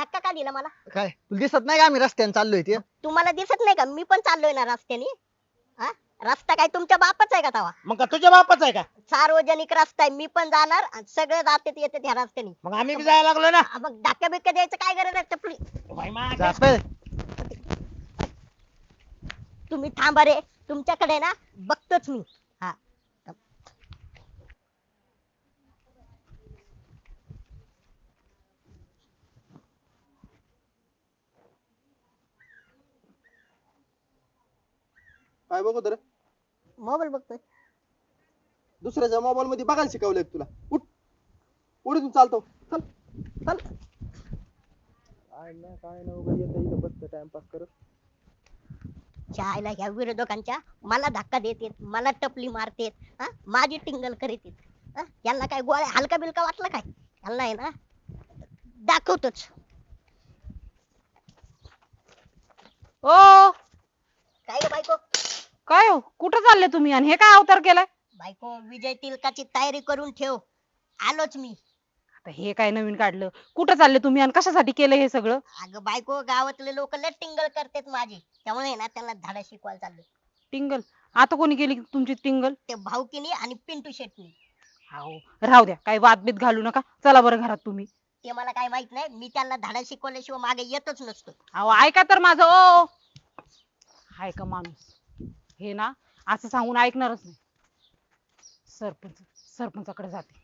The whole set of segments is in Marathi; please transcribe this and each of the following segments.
आली ना मला? काय? तुला दिसत नाही का आम्ही रस्त्याने चाललोय ते? तुम्हाला दिसत नाही का? मी पण चाललोय ना रस्त्याने. हा? रस्ता काय तुमच्या बापाच आहे का तवा? मग का तुझ्या बापाच आहे का? सार्वजनिक रस्ता आहे. मी पण जाणार आणि सगळे जाते येते ह्या रस्त्याने. मग आम्ही बी जायला लागलो ना. हा, मग धक्का बिक्का द्यायचं काय गरज आहे टपली बाई, मा- जा पळ. तुम्ही थांबा रे. तुमच्याकडे ना बघतोच मी हा काय बघतो रे मोबाईल बघतोय. दुसऱ्याच्या मोबाईल मध्ये बघायला शिकवलंय तुला? उठ. उठ इथून चालतो. चल. चल. काय ना काय ना उगा येतं इथं बसतं टाइमपास करत. चायला ह्या विरोधकांच्या मला धक्का देतेत मला टपली मारतेत हा? माझी टिंगल करीत यांना काय गोळ्या हलका बिलका वाटलं काय? यांना आहे ना दाखवतोच. ओ! काय ग बायको? काय हो? कुठं चालले तुम्ही आणि हे काय अवतार केलाय? बायको विजय तिलकाची तयारी करून ठेव. आलोच मी. आता हे काय नवीन काढलं? कुठं चालले तुम्ही आणि कशासाठी केलं हे सगळं? अगं बायको गावातले लोक लय टिंगल करतात माझी. त्यामुळे ना त्यांना धडा शिकवायला चाललो टिंगल? आता कोणी केली तुमची टिंगल? ते भाऊकीनी आणि पिंटू शेटनी. हो राहू द्या. काही वादबीत घालू नका. चला बरं घरात तुम्ही. ते मला काय माहीत नाही. मी त्यांना धडा शिकवल्याशिवाय मागे येतच नसतो. अहो ऐका तर माझं ओ! हाय का माणूस? हे ना असं सांगून ऐकणारच नाही. सरपंच सरपंचाकडे जाते.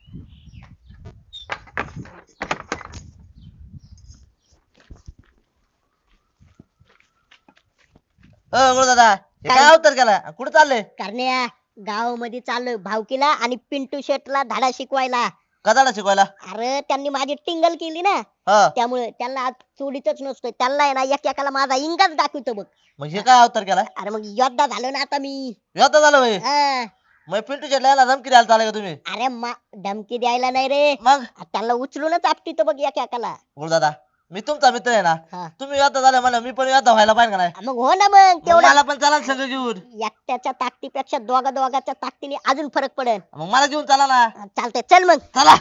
दादा हे काय? अवतार केला? कुठे चालले करण्या गावामध्ये चाललोय भाऊकीला आणि पिंटू शेटला धडा शिकवायला. कदाडा शिकवायला? अरे त्यांनी माझी टिंगल केली ना. हा. त्यामुळे त्यांना आज चोरीतच नसतोय. त्यांना आहे ना एकाला माझा इंगाच दाखवतो बघ. हे काय अवतार केला अरे मग योद्धा झालो ना आता मी. व्यथा झालं भाई हा. मग पिंटू शेटला धमकी द्यायला चालले का तुम्ही? अरे मा धमकी द्यायला नाही रे. मग? त्यांना उचलूनच आपटीतो बघ एकाला गुरु दादा. मी तुमचा मित्र आहे ना हा. तुम्ही व्यथा झाले मला मी पण व्यथा व्हायला पाहिजे का नाही? मग हो ना मग मग तेवढं मला पण चला संघ घेऊन. एकट्याच्या ताकदीपेक्षा दोघा दोघाच्या ताकदीने अजून फरक पडेल. मग मला घेऊन चला ना. चालतंय चल मग. चला.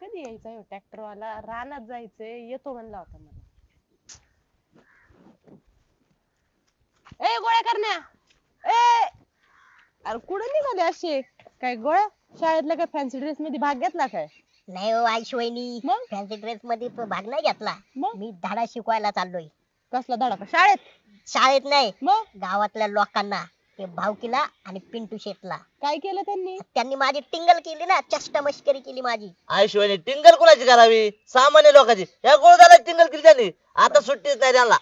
कधी यायचा ह्यो ट्रॅक्टर वाला रानात जायचंय येतो म्हणला होता मला. ए गोळ्या करण्या. ए! अरे कुठे निघाले असे? काय गोळ्या? शाळेतल्या काय फॅन्सी ड्रेस मध्ये भाग घेतला काय? नाही हो आईशिवायनी मग? फॅन्सी ड्रेस मध्ये प- भाग नाही घेतला. मग? मी धडा शिकवायला चाललोय. कसला धडा? का शाळेत? शाळेत नाही. मग? गावातल्या लोकांना. ते भावकीला आणि पिंटू शेटला. काय केलं त्यांनी? त्यांनी माझी टिंगल केली ना चष्ट मस्करी केली माझी. आयुष्यवाणी टिंगल कुणाची करावी? सामान्य लोकांची. या गुरुदादा टिंगल केली त्यांनी. आता सुट्टीच नाही त्यांना.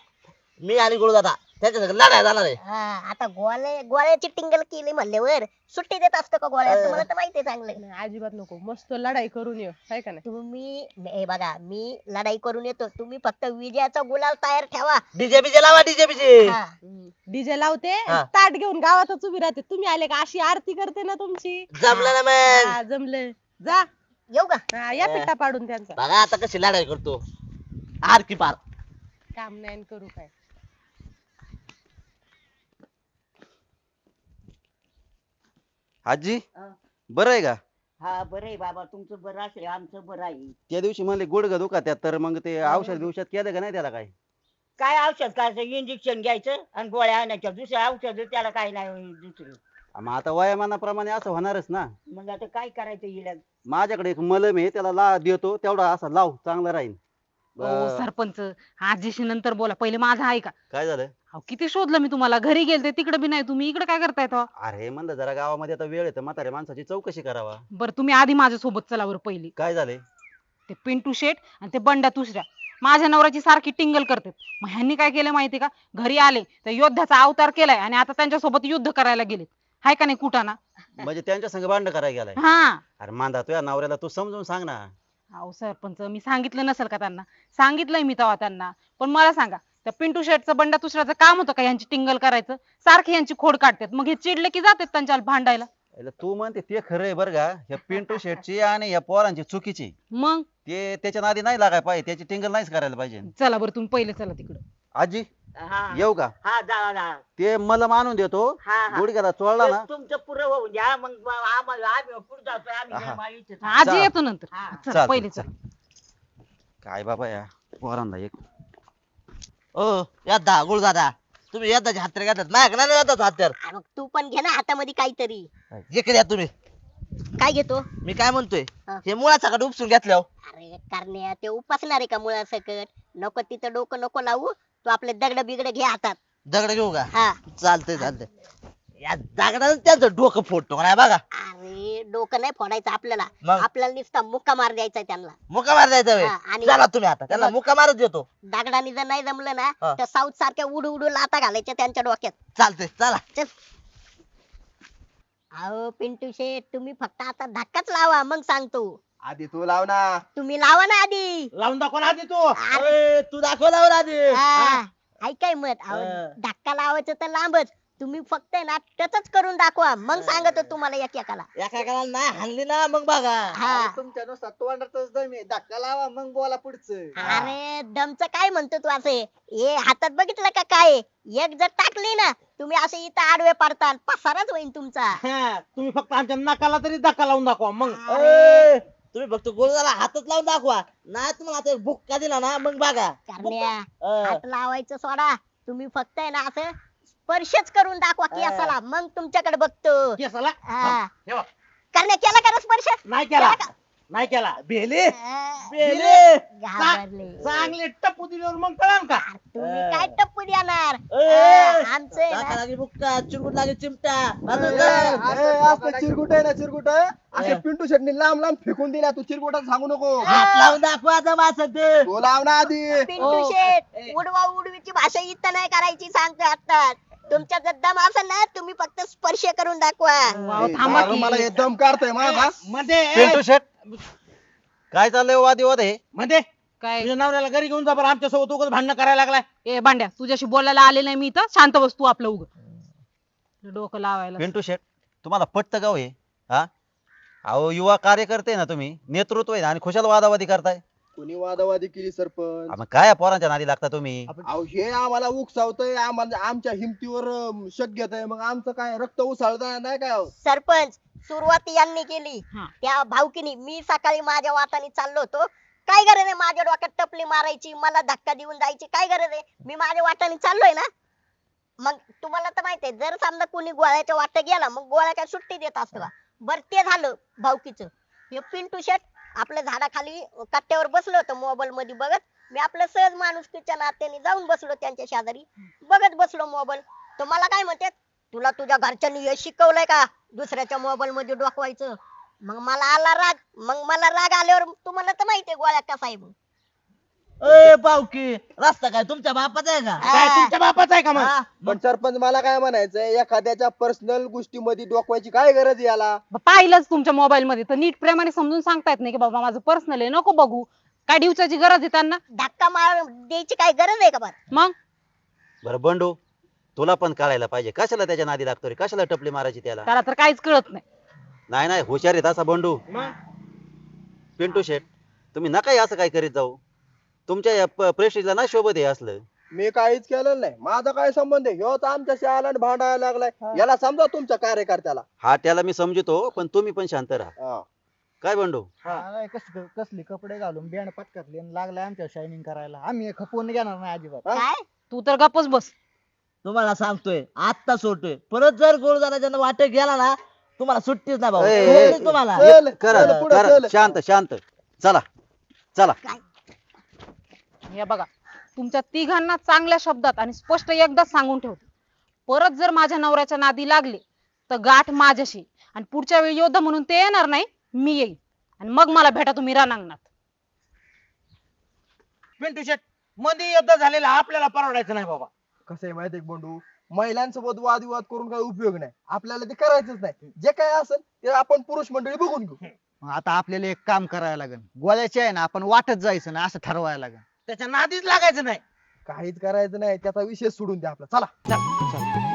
मी आणि गुरुदादा त्याच्या लढाय जाणार आहे. हा आता गोळ्या गोळ्याची टिंगल केली म्हणल्यावर सुट्टी देत असतो का गोळ्या? तुम्हाला तर माहिती आहे चांगलं. नाही, अजिबात नको. मस्त लढाई करून ये हाय का नाही? तुम्ही हे बघा मी लढाई करून येतो. तुम्ही फक्त विजयाचा गुलाल तयार ठेवा. डीजे बीजे लावा डीजे बीजे. हा. डीजे लावते हा. ताट घेऊन गावातच उभी राहते. तुम्ही आले का? अशी आरती करते ना तुमची. जमलं ना मग. हा, जमलं जा. येऊ का? हा, या पिट्टा पाडून त्यांचा. बघा आता कशी लढाई करतो. आर की पार. काम नाही आणि करू काय? आजी? बरं आहे का? हा बरं आहे बाबा. तुमचं बरं असेल आमचं बरं आहे. त्या दिवशी म्हणले गुडघा दुखात्यात तर मग ते औषध बिवषध केलं का नाही त्याला काय? काय औषध? काय इंजेक्शन घ्यायचं आणि गोळ्या आणायच्या? दुसऱ्या औषध त्याला काय नाही दुसरं. मग आता वयामानाप्रमाणे असं होणारच ना. मग आता काय करायचं माझ्याकडे एक मलम आहे त्याला ला देतो तेवढा असा लाव चांगला राहील ओ अं, सरपंच. आजीशी नंतर बोला. पहिले माझा ऐका काय झालं? अहो किती शोधलं मी तुम्हाला? घरी गेलते तिकडे बी नाही. तुम्ही इकडे काय करताय? अरे म्हणलं जरा गावामध्ये आता वेळ आहे तर म्हाताऱ्या माणसाची चौकशी करावा. बरं तुम्ही आधी माझ्या सोबत चला बरं पहिली. काय झाले? ते पिंटू शेट आणि ते बंड्या दुसऱ्या. माझ्या नवऱ्याची सारखी टिंगल करतात. मग ह्यांनी काय केलं माहिती का? घरी आले तर योद्ध्याचा अवतार केलाय आणि आता त्यांच्यासोबत युद्ध करायला गेलेत. हाय का नाही कुठाना म्हणजे त्यांच्या संग भांड करायला गेलाय? हा. अरे मांदा तुझ्या नवऱ्याला तू समजून सांग ना. अहो सरपंच मी सांगितलं नसेल का त्यांना? सांगितलंय मी तेव्हा त्यांना. पण मला सांगा त्या पिंटू शेटचं बंडा दुसऱ्याचं काम होतं का यांची टिंगल करायचं? सारखी यांची खोड काढतात. मग हे चिडले की जातात त्यांच्या भांडायला? अरे तू म्हणते ते खरं आहे बरं का. ह्या पिंटू शेटची आणि या पोरांची चुकीची. मग? ते त्याच्या नादी नाही लागायला पाहिजे. त्याची टिंगल नाहीच करायला पाहिजे. चला बरं तुम्ही पहिले चला तिकडं. आजी? हा. येऊ का? हा जा जा ते मलम आणून देतो. हा हा. गुडघ्याला चोळला ना. ते तुमचं पुरं होऊन द्या. मग आम्हाला आम्ही पुढे जातोय. आम्ही हा. माळीचे आजी थांब. येतो नंतर. हा. चला चालतंय, पहिले चला. काय बाबा या पोरांना एक. ओ यद्दा गुळ दादा. तुम्ही यद्दाचे हत्यार घेतात माझ्याकडे नाही यद्दाचं हत्यार अरे मग तू पण घे ना हातामध्ये काहीतरी. इकडे या तुम्ही. काय घेतो? मी काय म्हणतोय? हा. हे मुळाचा उपसून घेतल्यावर. अरे करण्या ते उपासणार आहे का मुळासकट? नको तिथं डोकं नको लावू. तू आपले दगड बिगड घे हातात. दगड घेऊ का? हा. चालतंय चालतंय. या दगडानं त्यांचं डोकं फोडतो का नाही बघा. अरे डोकं नाही फोडायचं आपल्याला. मग? आपल्याला नुसता मुक्का मार द्यायचा त्यांना. मुका मार द्यायचा हा, वेळ आणि- चला तुम्ही आता. त्यांना. मुका मारच देतो. दगडाने जर नाही जमलं ना हा. तर साऊथ सारख्या उडू उडू लाता घालायच्या त्यांच्या डोक्यात. चालतंय चला. चल. अहो पिंटू शेठ तुम्ही फक्त आता धक्काच लावा. मग सांगतो. आधी तू लाव ना. तुम्ही लावा ना आधी. लावून दाखव ना आधी तू. अरे, तू दाखवला आधी. हा, ऐकाय मत? अहो, हा. धक्का लावायचं तर लांबच. तुम्ही फक्त आहे ना टचच करून दाखवा. मग सांगतो तुम्हाला एक एकाला. एका नाही हाणली ना मग बघा. हा. तुमच्या नुसता तोंडातच दम आहे. धक्का लावा मग बोला पुढचं. अरे दमचं काय म्हणतो तू असे? हे हातात बघितलं का काय? एक जर टाकली ना तुम्ही असे इथं आडवे पाडता पसाराच होईल तुमचा. हा, तुम्ही फक्त आमच्या नाकाला तरी धक्का लावून दाखवा मग. अरे, तुम्ही फक्त गोळदाला हातच लावून दाखवा. नाही तुम्हाला आता एक बुक्का दिला ना मग बघा. करण्या अं, हात लावायचं सोडा. तुम्ही फक्त आहे ना असं स्पर्शच करून दाखवा केसाला मग तुमच्याकडे बघतो. केसाला? हा. हे बघ, करण्या केला का रे स्पर्श? नाही केला. केला का? नाही केला. बेले बेले. घाबरले. चांगले टप्पू दिल्यावर मग कळाल का? तुम्ही काय टप्पू ए, आमचं टाका बुक्का लागे चिमटा. बाजूला जा. चिरकुट आहे ना चिरकुट असे पिंटू शेटनी लांब लांब फेकून दिल्या तू चिरकुटात सांगू नको. हात लावून दाखवा जमा असं ते तू लाव ना आधी. पिंटू शेठ उडवा उडवीची भाषा इथं नाही करायची सांगतो आता. तुमच्या दम असेल ना तुम्ही फक्त स्पर्श करून दाखवा. ए, थांबा दारू की. मला एकदम काढतोय माझा मध्ये पिंटू शेट काय चाललंय वादिवाद हे? मध्ये. काय? तुझ्या नवऱ्याला घरी घेऊन जा बरं आमच्यासोबत उगाच भांडण करायला लागलाय. ए भांड्या तुझ्याशी बोलायला आले नाही मी इथं. शांत बस तू आपलं उग. डोकं लावायला. पिंटू शेट तुम्हाला पटतं का हो हे? हा? अहो युवा कार्यकर्ते ना तुम्ही. नेतृत्व आहे ना आणि खुशाल वादावादी करताय. कोणी वादावादी केली सरपंच? मग काय या पोरांच्या नादी लागता तुम्ही? अहो हे आम्हाला उकसावतंय. आम्हाला आमच्या हिमतीवर अं, शक घेतय. मग आमचं काय? रक्त उसळत नाही काय हो? सरपंच सुरुवात यांनी केली. हा. त्या भावकीनी मी सकाळी माझ्या वाटाने चाललो होतो. काय गरज आहे माझ्या डोक्यात टपली मारायची? मला धक्का देऊन जायची काय गरज आहे? मी माझ्या वाटाने चाललोय ना? मग तुम्हाला तर माहितीये जर समजा कोणी गोळ्याच्या वाट गेला मग गोळ्या काय सुट्टी देत असतो. का बर ते झालं भावकीचं. हे पिंटू शेट आपल्या झाडाखाली कट्ट्यावर बसलो होतो मोबाईल मध्ये बघत. मी आपलं सहज माणुसकीच्या नात्याने जाऊन बसलो त्यांच्या शेजारी. बघत बसलो मोबाईल तर मला काय म्हणते तुला तुझ्या घरच्यांनी हे शिकवलंय का दुसऱ्याच्या मोबाईल मध्ये डोकवायचं? मग मला आला राग मग मला राग आल्यावर तुम्हाला तर माहितीये गोळ्या कसा आहे मग ए पावकी रस्ता काय तुमच्या बापाचा आहे का? काय तुमच्या बापाचा आहे का मग? हा? पण सरपंच मला काय म्हणायचंय एखाद्याच्या पर्सनल गोष्टीमध्ये डोकवायची काय गरज आहे याला? ब- पाहिलंच तुमच्या मोबाईल मध्ये तर नीट प्रेमाने समजून सांगता येत नाही की बाबा माझं पर्सनल आहे नको बघू. काय दिवसाची गरज आहे त्यांना? धक्का मार द्यायची काय गरज आहे का बरं? मग? बरं बंडू तुला पण कळायला पाहिजे. कशाला त्याच्या नादी लागतो रे कशाला टपली मारायची त्याला? त्याला तर काहीच कळत नाही. नाही नाही हुशार आहेत असा बंडू. मग? पिंटू शेट तुम्ही नका हे असं काय करीत जाऊ. तुमच्या या प्रेस्टिजला ना शोभत हे असलं. मी काहीच केलेलं नाही. माझा काय संबंध आहे? ह्योच आमच्याशी आला आणि भांडायला लागलाय. याला समजा तुमच्या कार्यकर्त्याला. हा त्याला मी समजतो पण तुम्ही पण शांत राहा. हा. काय बंडू? कस कसली कपडे घालून बँड पटकातली आणि लागलाय आमच्या शायनिंग करायला. आम्ही हे खपवून घेणार नाही अजिबात. हा? काय? तू तर गप्पच बस. तुम्हाला सांगतोय आत्ता सोडतोय. परत जर गोळदाराच्या वाटे गेला ना तुम्हाला सुट्टीच नाही भाऊ. ए, ए, सोडलीच तुम्हाला. चल, करा चल, पुढं करा चल. शांत शांत. चला चला. हे बघा तुमच्या तिघांना चांगल्या शब्दात आणि स्पष्ट एकदाच सांगून ठेवते. परत जर माझ्या नवऱ्याच्या नादी लागले तर गाठ माझ्याशी. आणि पुढच्या वेळी योद्धा म्हणून ते येणार नाही मी येईन. आणि मग मला भेटा तुम्ही रणांगणात. पिंटू शेटमध्ये युद्ध झालेला आपल्याला परवडायचं नाही बाबा. कसं आहे माहिती बंडू? महिलांसोबत वादविवाद करून काही उपयोग नाही. आपल्याला ते करायचंच नाही. जे काय असेल ते आपण पुरुष मंडळी बघून घेऊ. मग आता आपल्याला एक काम करायला लागेल. गोळ्याचे आहे ना आपण वाटत जायचं ना असं ठरवायला लागेल. त्याच्या नादीच लागायचं नाही. काहीच करायचं नाही. त्याचा विषय सोडून द्या आपला. चला. चल, चल.